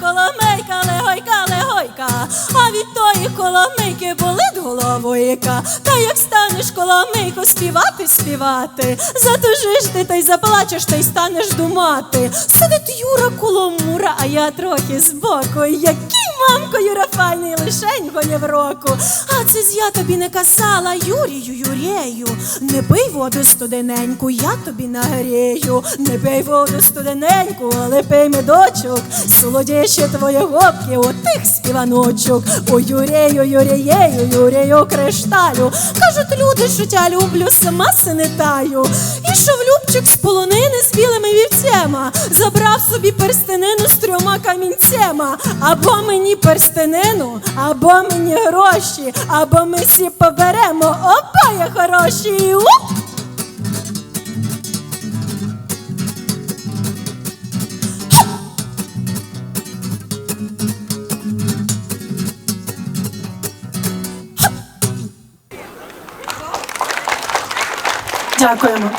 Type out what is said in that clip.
коломейка, легойка, легойка, а від тої коломийки болить головойка. Та як станеш коломийку співати, співати, затужиш ти та й заплачеш, та й станеш думати. Сидить Юра коло мура, а я трохи збоку. Який мамко Юра файний лишенько не в року. А це ж я тобі не казала, Юрію, Юрєю, не пий воду студененьку, я тобі нагрію. Не пий воду студененьку, але пий медочок. Солодіще твої губки у тих співаночок. О Юрею, Юрією, Юрію кришталю. Кажуть люди, що тя люблю, сама се не таю. Полонини з білими вівцями, забрав собі перстенину з трьома камінцями. Або мені перстенину, або мені гроші, або ми всі поберемо. Я хороші. Уп! Дякуємо.